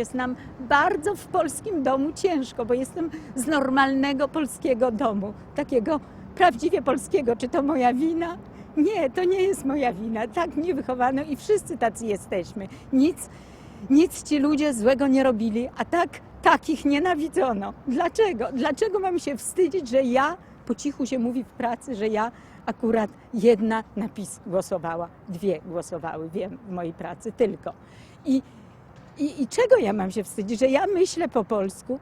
Jest nam bardzo w polskim domu ciężko, bo jestem z normalnego polskiego domu, takiego prawdziwie polskiego. Czy to moja wina? Nie, to nie jest moja wina. Tak mnie wychowano i wszyscy tacy jesteśmy. Nic, nic ci ludzie złego nie robili, a tak takich nienawidzono. Dlaczego? Dlaczego mam się wstydzić, że ja, po cichu się mówi w pracy, że ja akurat jedna na PiS głosowała, dwie głosowały, wiem, w mojej pracy tylko. I i, I czego ja mam się wstydzić? Że ja myślę po polsku,